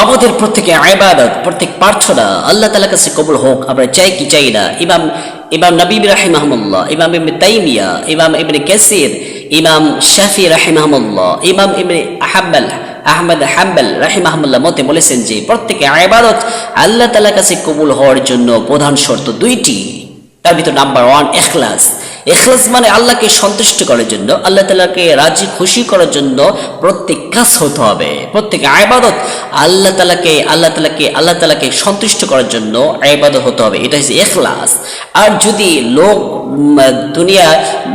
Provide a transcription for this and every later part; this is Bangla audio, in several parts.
আমাদের প্রত্যেকে আইবাদত প্রত্যেক প্রার্থনা আল্লাহ তালার কাছে কবুল হোক। আমরা চাই কি চাই না? ইমাম ইমাম নবীব রাহিমাহমুল্লাহ ইমাম ইবনে তাইমিয়া, ইমাম ইবনে কাসির, ইমাম শাফি রাহিমাহমুল্লাহ ইমাম ইবনে আহাব্বাল আহমদ হাম্বাল রাহিমাহমুল্লাহ মতে বলেছেন যে প্রত্যেকে আইবাদত আল্লাহ তালার কাছে কবুল হওয়ার জন্য প্রধান শর্ত দুইটি। তার ভিতর নাম্বার ওয়ান এখলাস। এখলাস মানে আল্লাহকে সন্তুষ্ট করার জন্য, আল্লাহ তালাকে রাজি, খুশি করার জন্য প্রত্যেক কাজ হতে হবে, প্রত্যেক আইবাদত আল্লাহ তালাকে আল্লাহ তালাকে আল্লাহ তালাকে সন্তুষ্ট করার জন্য আইবাদত হতে হবে, এটা হচ্ছে এখলাস আর যদি লোক দুনিয়া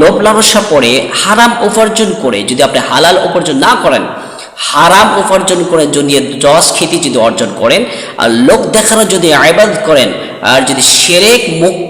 লোভ লালসা পড়ে, হারাম উপার্জন করে, যদি আপনি হালাল উপার্জন না করেন, হারাম উপার্জন করে যদি দশ খ্যাতি যদি অর্জন করেন, আর লোক দেখানো যদি আবাদ করেন, আর যদি সেরেক মুক্ত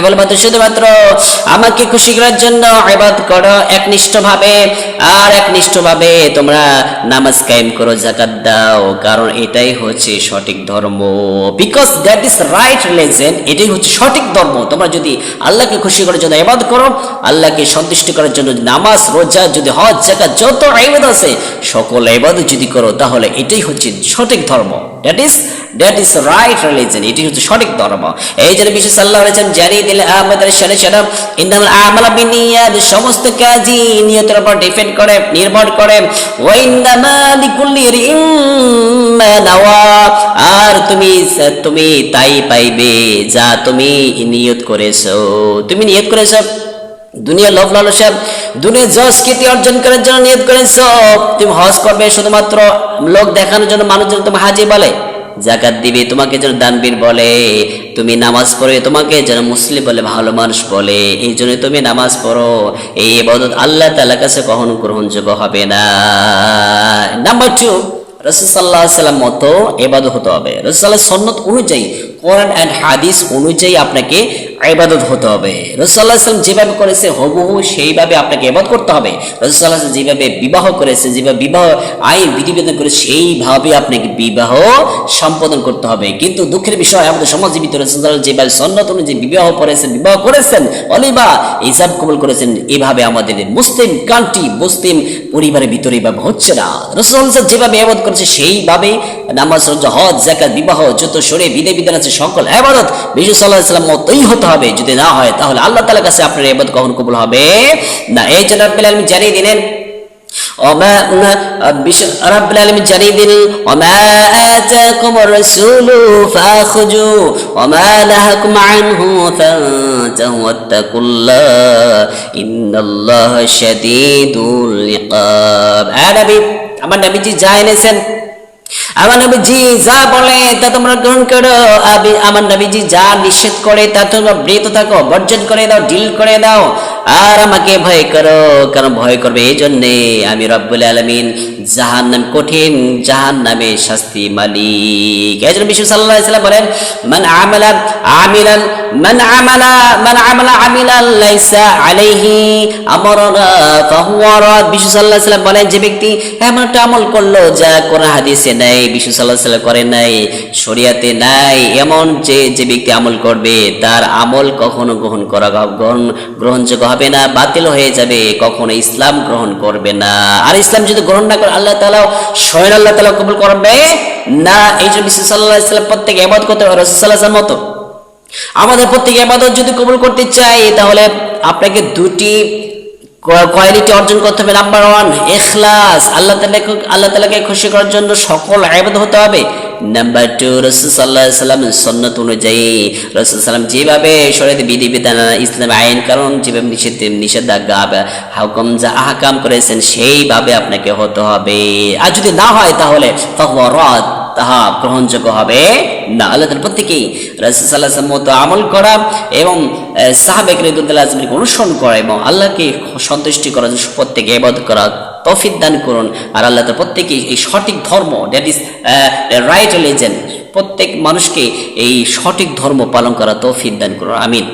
কেবলমাত্র শুধুমাত্র, আমাকে খুশি করার জন্য এবাদ করো একনিষ্ঠ ভাবে আর একনিষ্ঠ ভাবে তোমরা নামাজ কায়েম করো জাকাত দাও, কারণ এটাই হচ্ছে সঠিক ধর্ম। Because that is right religion এটাই হচ্ছে সঠিক ধর্ম। তোমরা যদি আল্লাহকে খুশি করার জন্য এবাদ করো, আল্লাহকে সন্তুষ্ট করার জন্য নামাজ, রোজা, যদি হজ জাকাত যত এবাদ আছে, সকল এবাদ যদি করো, তাহলে এটাই হচ্ছে সঠিক ধর্ম। That is that is right religion এটি হচ্ছে সঠিক ধর্ম। এই জন্য বিশেষ আল্লাহ রয়েছেন জানিয়ে দিলে আমাদের সাথে সাথে ইন্দাল আমাল বিনিয়াদ সমস্ত কাজই নিয়তের উপর ডিপেন্ড করে, নির্ভর করে। আর তুমি তুমি তাই পাইবে যা তুমি নিয়ত করেছ। তুমি নিয়ত করেছ দুনিয়া লোভ লালসা দুনিয়া যশ অর্জন করার জন্য নিয়ত করেছ। তুমি হজ করবে শুধুমাত্র লোক দেখানোর জন্য মানুষজন তোমার হাজি বলে। জাকাত দিবে, তোমাকে যেন দানবীর বলে। তুমি নামাজ পড়ে তোমাকে যেন মুসলিম বলে, ভালো মানুষ বলে। এই জন্য তুমি নামাজ পড়ো। এই বদত আল্লাহ তাআলার কাছে কখনো গ্রহণযোগ্য হবে না। নাম্বার টু রসুল্লাহ মতো এবাদত হতে হবে। রসুল্লাহ সন্ন্যত অনুযায়ী, কোরআন অ্যান্ড হাদিস অনুযায়ী আপনাকে ইবাদত হতে হবে। রসুল্লাহ যেভাবে করেছে, হুবহু সেইভাবে আপনাকে এবাদ করতে হবে। রসুল্লাহ যেভাবে বিবাহ করেছে, যেভাবে বিবাহ আইন, বিধিবিধান করে সেইভাবে আপনাকে বিবাহ সম্পাদন করতে হবে। কিন্তু দুঃখের বিষয়, আমাদের সমাজের ভিতরে রসুল্লাহ যেভাবে সন্ন্যত অনুযায়ী বিবাহ করেছেন বিবাহ করেছেন অলিবা ইসাব কবুল করেছেন, এভাবে আমাদের মুসলিম কান্ট্রি, মুসলিম পরিবারের ভিতরে এভাবে হচ্ছে না। রসুল্লাহ যেভাবে আবাদ করেছে, সেইভাবে নামাজ হজ জাকাত বিবাহ যত সরে বিধে বিধান আছে, সকল আবাদত বিশু সাল্লাহ সাল্লাম মতোই হতে হবে যদি না হয় তাহলে আল্লাহ তালার কাছে আপনার এবাদ কখন কবুল হবে না এই জন্য রব্বুল আলামিন জানিয়ে দিলেন وما رب العالمين জানিয়ে দিলেন وما آتاكم الرسول فأخذوا وما نهاكم عنه فانتهوا واتقوا الله إن الله شديد العقاب নবী আমার নবীজি যা এনেছেন আমার নবীজি যা বলে, তা তোমরা গ্রহণ করো। আমার নবীজি যা নিষেধ করে, তা তোমরা ব্রেত থাকো, বর্জন করে দাও ডিল করে দাও। আর আমাকে ভয় করো, কারণ ভয় করবে এই জন্যে আমি রব্বুল আলমিন জাহান নাম কঠিন জাহান নামে শাস্তি মালিক। এই জন্য বিশ্ব সাল্লাহ সাল্লাম বলেন, মান আমালা আমিলান, মান আমালা মান আমালা আমিলান লাইসা আলাইহি আমরনা ফাহুয়া রাদ বিশ্ব সাল্লাহ সাল্লাম বলেন, যে ব্যক্তি এমন একটা আমল করল যা কোন হাদিসে নাই বিশ্ব সাল্লাহ সাল্লাম করে নাই, শরিয়াতে নাই, এমন যে যে ব্যক্তি আমল করবে, তার আমল কখনো গ্রহণ করা, গ্রহণ, গ্রহণযোগ্য হবে না, বাতিল হয়ে যাবে, কখনো ইসলাম গ্রহণ করবে না। আর ইসলাম যদি গ্রহণ না করে, আল্লাহ তালা স্বয়ং আল্লাহ তালা কবুল করবে না। এই জন্য বিশ্ব সাল্লাহ সাল্লাম প্রত্যেক এবাদ করতে হবে রসুল্লাহ মতো। আমাদের প্রত্যেক আবাদত যদি কবুল করতে চাই, তাহলে আপনাকে দুটি কোয়ালিটি অর্জন করতে হবে। নাম্বার ওয়ান, এখলাস। আল্লাহ তালাকে আল্লাহ তালাকে খুশি করার জন্য সকল আবাদ হতে হবে। নাম্বার টু রসুল সাল্লাহ সাল্লাম সন্ন্যত অনুযায়ী রসুল সাল্লাম যেভাবে শরীয়তে বিধি বিধান ইসলাম আইন কারণ যেভাবে নিষেধ নিষেধাজ্ঞা, হাকুম যা আহকাম করেছেন, সেইভাবে আপনাকে হতে হবে। আর যদি না হয় তাহলে ফরদ তাহা গ্রহণযোগ্য হবে না। আল্লাহ প্রত্যেকেই রাসুসাল্লাহ মতো আমল করা এবং সাহাবেক রেদুল্লাহ আজমিকে অনুসরণ করা এবং আল্লাহকে সন্তুষ্টি করা প্রত্যেকে এবাদ করা তফিক দান করুন। আর আল্লাহ তার প্রত্যেকে এই সঠিক ধর্ম দ্যাট ইজ রাইট রিলিজেন প্রত্যেক মানুষকে এই সঠিক ধর্ম পালন করা তৌফিক দান করুন। আমিন।